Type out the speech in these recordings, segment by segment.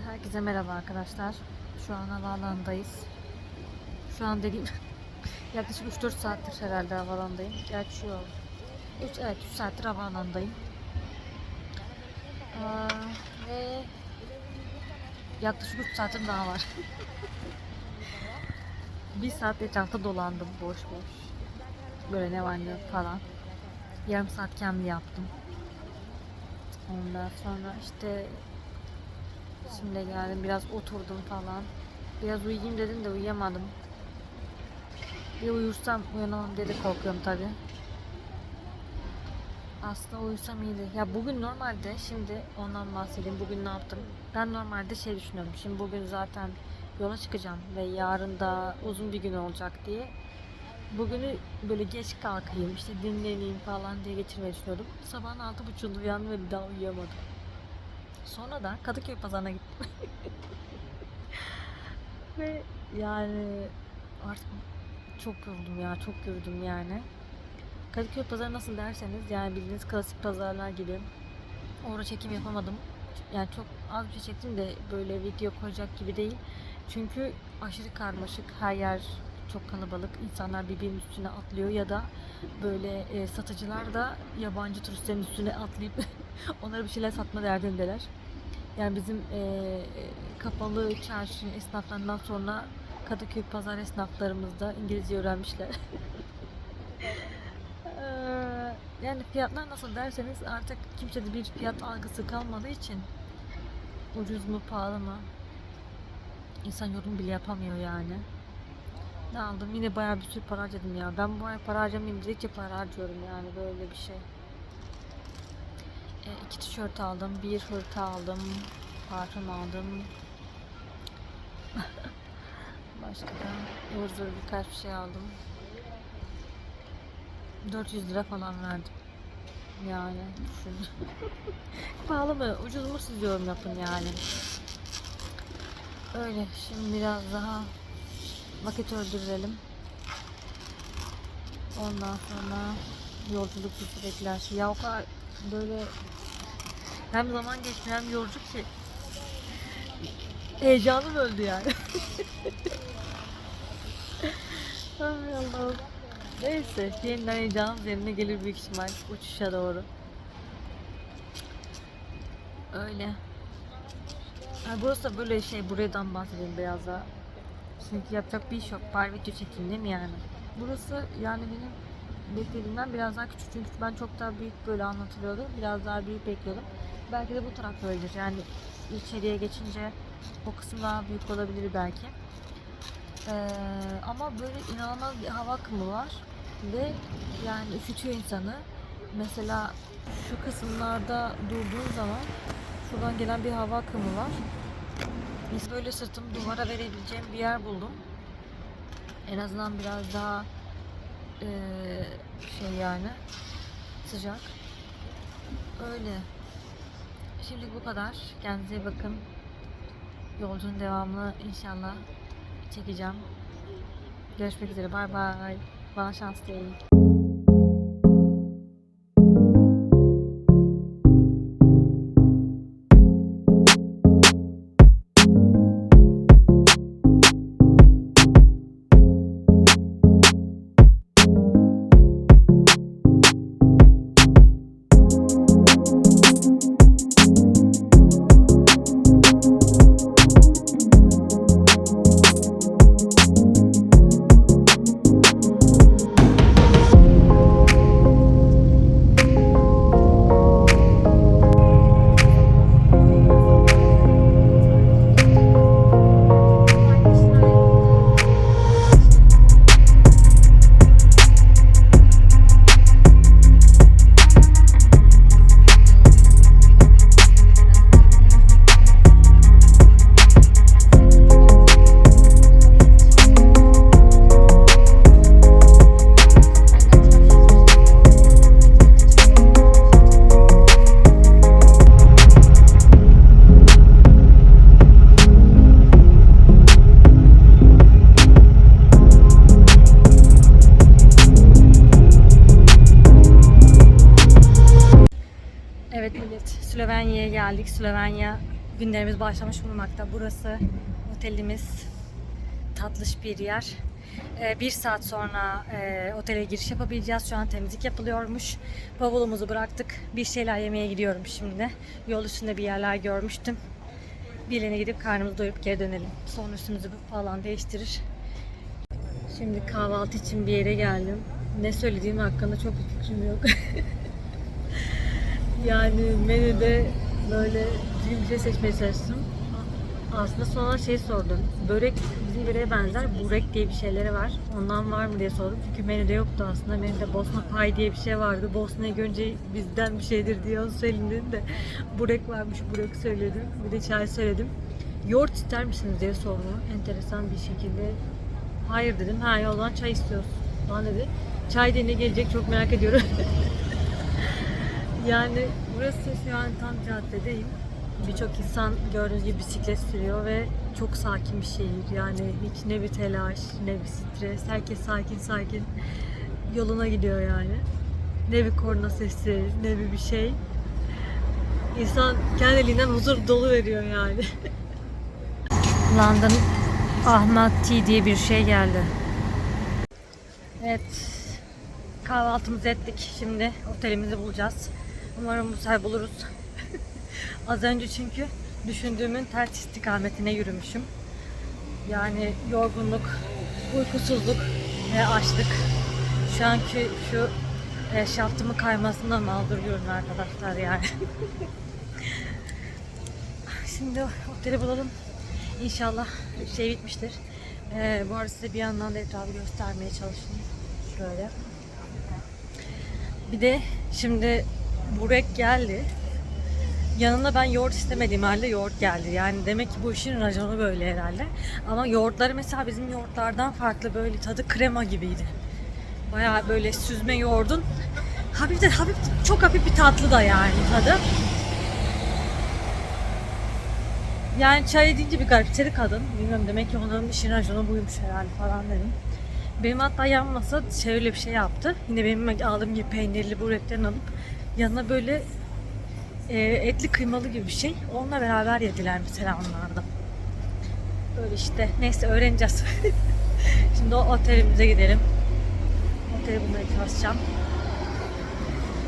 Herkese merhaba arkadaşlar. Şu an havaalanındayız. Şu an dediğim yaklaşık 3-4 saattir herhalde havaalanındayım. Gerçi şu 3 evet 3 saattir havaalanındayım. Aa, ve yaklaşık 3 saatim daha var. bir saat etrafta dolandım boş boş. Böyle ne var ne yok falan. Yarım saat kendi yaptım. Ondan sonra işte Şimdi geldim biraz oturdum falan. Biraz uyuyayım dedim de uyuyamadım. Bir uyursam uyanamam dedi korkuyorum tabi. Aslında uyusam iyiydi. Ya bugün normalde şimdi ondan bahsedeyim. Bugün ne yaptım? Ben normalde şey düşünüyorum. Şimdi bugün zaten yola çıkacağım ve yarın da uzun bir gün olacak diye. Bugünü böyle geç kalkayım, işte dinleneyim falan diye geçirmeyi düşünüyordum. Sabahın altı buçuğunda uyandım ve daha uyuyamadım. Sonra da Kadıköy pazarına gittim. Ve yani artık çok yoruldum ya, çok yoruldum yani. Kadıköy pazarı nasıl derseniz yani bildiğiniz klasik pazarlar gibi. Orada çekim yapamadım. Yani çok az bir şey çektim de böyle video koyacak gibi değil. Çünkü aşırı karmaşık, her yer çok kalabalık. İnsanlar birbirinin üstüne atlıyor ya da böyle e, satıcılar da yabancı turistlerin üstüne atlayıp onlara bir şeyler satma derdindeler. Yani bizim e, kapalı çarşı esnaflarından sonra Kadıköy pazar esnaflarımız da İngilizce öğrenmişler. Eee, yani fiyatlar nasıl derseniz artık kimsede bir fiyat algısı kalmadığı için ucuz mu pahalı mı insan yorum bile yapamıyor yani. Ne aldım? Yine bayağı bir sürü para harcadım ya. Ben bu ay para harcamayayım dedikçe para harcıyorum yani böyle bir şey. E, iki tişört aldım, bir hırka aldım, parfüm aldım. Başka da ıvır zıvır birkaç bir şey aldım. 400 lira falan verdim. Yani düşün. Pahalı mı? Ucuz mu siz yorum yapın yani. Öyle. Şimdi biraz daha vakit öldürelim. Ondan sonra yolculuk bizi bekler. Ya o kadar böyle hem zaman geçmiyor hem yorucu ki heyecanım öldü yani. Ay Allah'ım. Neyse yeniden heyecanım yerine gelir büyük ihtimal uçuşa doğru. Öyle. Ha, burası da böyle şey buradan bahsedeyim biraz daha. Çünkü yapacak bir iş yok. Bari video çekeyim değil mi yani? Burası yani benim beklediğimden biraz daha küçük. Çünkü ben çok daha büyük böyle anlatılıyordu. Biraz daha büyük bekliyordum. Belki de bu taraf böyledir. Yani içeriye geçince o kısım daha büyük olabilir belki. Ee, ama böyle inanılmaz bir hava akımı var. Ve yani üşütüyor insanı. Mesela şu kısımlarda durduğun zaman şuradan gelen bir hava akımı var. Biz böyle sırtımı duvara verebileceğim bir yer buldum. En azından biraz daha eee, şey yani sıcak. Öyle. Şimdilik bu kadar. Kendinize iyi bakın. Yolcunun devamını inşallah çekeceğim. Görüşmek üzere. Bay bay. Bana şans dileyin. Geldik. Slovenya günlerimiz başlamış bulunmakta. Burası otelimiz. Tatlış bir yer. Ee, bir saat sonra e, otele giriş yapabileceğiz. Şu an temizlik yapılıyormuş. Bavulumuzu bıraktık. Bir şeyler yemeye gidiyorum şimdi. Yol üstünde bir yerler görmüştüm. Birine gidip karnımızı doyurup geri dönelim. Sonra üstümüzü falan değiştirir. Şimdi kahvaltı için bir yere geldim. Ne söylediğim hakkında çok bir fikrim yok. yani menüde böyle düzgün bir şey seçmeye çalıştım. Aslında sonra şey sordum. Börek bizim böreğe benzer. Burek diye bir şeyleri var. Ondan var mı diye sordum. Çünkü menüde yoktu aslında. Menüde Bosna pay diye bir şey vardı. Bosna'yı görünce bizden bir şeydir diye onu söyledim de. Burek varmış. Burek söyledim. Bir de çay söyledim. Yoğurt ister misiniz diye sordu. Enteresan bir şekilde. Hayır dedim. Ha zaman çay istiyoruz. Falan dedi. Çay diye gelecek çok merak ediyorum. yani burası şu an tam caddedeyim. Birçok insan gördüğünüz gibi bisiklet sürüyor ve çok sakin bir şehir. Yani hiç ne bir telaş, ne bir stres. Herkes sakin sakin yoluna gidiyor yani. Ne bir korna sesi, ne bir bir şey. İnsan kendiliğinden huzur dolu veriyor yani. London Ahmet Tea diye bir şey geldi. Evet. Kahvaltımızı ettik. Şimdi otelimizi bulacağız. Umarım bu sefer buluruz. Az önce çünkü düşündüğümün ters istikametine yürümüşüm. Yani yorgunluk, uykusuzluk ve açlık. Şu anki şu e, şaftımı kaymasından mağduruyorum arkadaşlar yani. Şimdi oteli bulalım. İnşallah şey bitmiştir. Ee, bu arada size bir yandan da etrafı göstermeye çalışayım. Şöyle. Bir de şimdi burek geldi. Yanında ben yoğurt istemediğim halde yoğurt geldi. Yani demek ki bu işin raconu böyle herhalde. Ama yoğurtları mesela bizim yoğurtlardan farklı böyle tadı krema gibiydi. Bayağı böyle süzme yoğurdun. Hafif de hafif çok hafif bir tatlı da yani tadı. Yani çay deyince bir garipsedi kadın. Bilmiyorum demek ki onun işin raconu buymuş herhalde falan dedim. Benim hatta yan masa şöyle bir şey yaptı. Yine benim aldığım gibi peynirli burekten alıp yanına böyle e, etli kıymalı gibi bir şey. Onunla beraber yediler mesela onlar da. Böyle işte. Neyse öğreneceğiz. Şimdi o otelimize gidelim. Oteli bulmaya çalışacağım.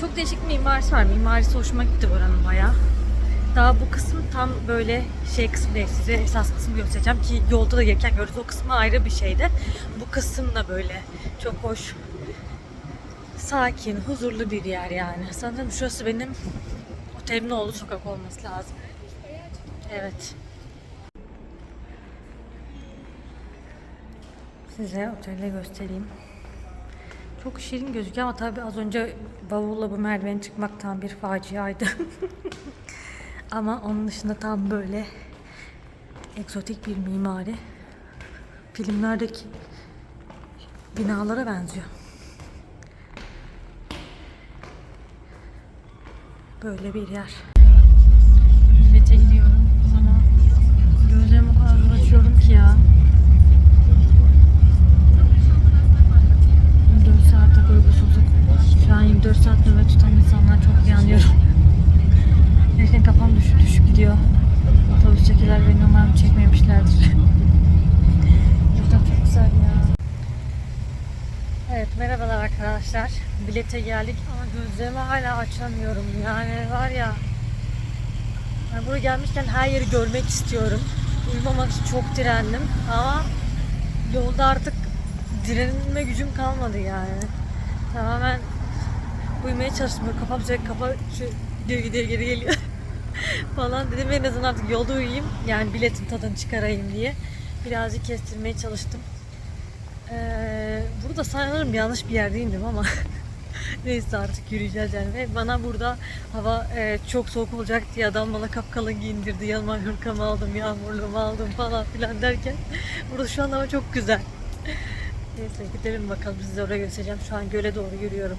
Çok değişik mimarisi var. Mimarisi hoşuma gitti buranın bayağı. Daha bu kısım tam böyle şey kısmı değil. Size esas kısmı göstereceğim ki yolda da gelirken görürüz. O kısmı ayrı bir şeydi. Bu kısım da böyle çok hoş. Sakin, huzurlu bir yer yani. Sanırım şurası benim olduğu sokak olması lazım. Evet. Size otelde göstereyim. Çok şirin gözüküyor ama tabii az önce bavulla bu merdiveni çıkmak tam bir faciaydı. ama onun dışında tam böyle egzotik bir mimari. Filmlerdeki binalara benziyor. Böyle bir yer. Millete gidiyorum ama gözlerimi o kadar zor açıyorum ki ya. 24 saatlik uykusuzluk. Şu an 24 saat nöbet tutan insanlar çok iyi anlıyorum. Gerçekten kafam düşük düşük gidiyor. Otobüstekiler beni umarım çekmemişlerdir. Burada çok güzel merhabalar arkadaşlar. Bilete geldik ama gözlerimi hala açamıyorum. Yani var ya yani buraya gelmişken her yeri görmek istiyorum. Uyumamak için çok direndim ama yolda artık direnme gücüm kalmadı yani. Tamamen uyumaya çalıştım. Böyle kafam sürekli kafa şu gidiyor gidiyor geri geliyor. falan dedim en azından artık yolda uyuyayım. Yani biletin tadını çıkarayım diye. Birazcık kestirmeye çalıştım. Ee, burada sanırım yanlış bir yerdeydim ama neyse artık yürüyeceğiz yani. Ve bana burada hava e, çok soğuk olacak diye adam bana kapkalın giyindirdi. Yanıma hırkamı aldım, yağmurluğumu aldım falan filan derken burada şu an hava çok güzel. Neyse gidelim bakalım size oraya göstereceğim. Şu an göle doğru yürüyorum.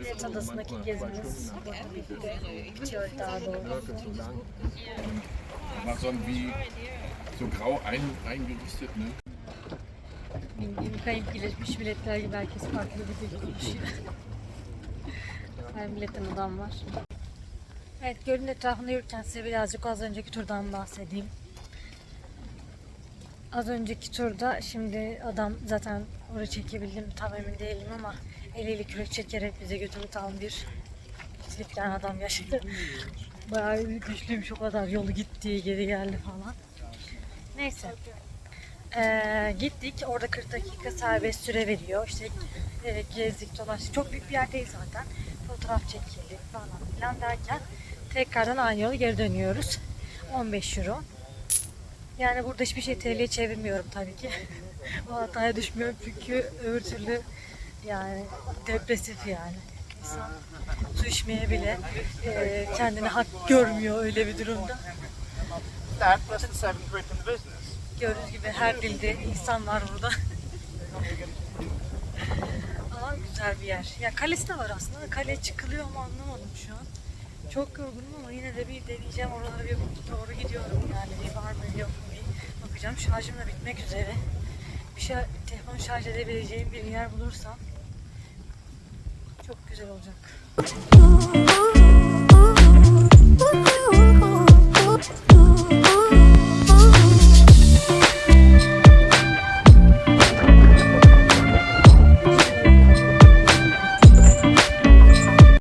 Richtung, Adası'ndaki gezimiz. Bitiyor daha so wie so grau ein, eingerichtet, ne? Bildiğim kayıp birleşmiş milletler gibi herkes farklı bir dil konuşuyor. Her milletten adam var. Evet gölün etrafında yürürken size birazcık az önceki turdan bahsedeyim. Az önceki turda şimdi adam zaten orayı çekebildim tam emin değilim ama eliyle kürek çekerek bize götürdü tam bir tripten adam yaşadı. Bayağı bir güçlüymüş o kadar yolu gitti geri geldi falan. Neyse. Ee, gittik. Orada 40 dakika serbest süre veriyor. İşte e, gezdik dolaştık. Çok büyük bir yer değil zaten. Fotoğraf çekildik falan filan derken tekrardan aynı yola geri dönüyoruz. 15 euro. Yani burada hiçbir şey TL'ye çevirmiyorum tabii ki. o hataya düşmüyorum çünkü öbür türlü yani depresif yani. İnsan su içmeye bile e, kendine hak görmüyor öyle bir durumda. Gördüğünüz gibi her dilde insan var burada. Ama güzel bir yer. Ya kalesi de var aslında. da Kaleye çıkılıyor mu anlamadım şu an. Çok yorgunum ama yine de bir deneyeceğim. Oralara bir doğru gidiyorum yani. Bir var mı yok mu bir bakacağım. Şarjım da bitmek üzere. Bir şey, telefon şarj edebileceğim bir yer bulursam çok güzel olacak.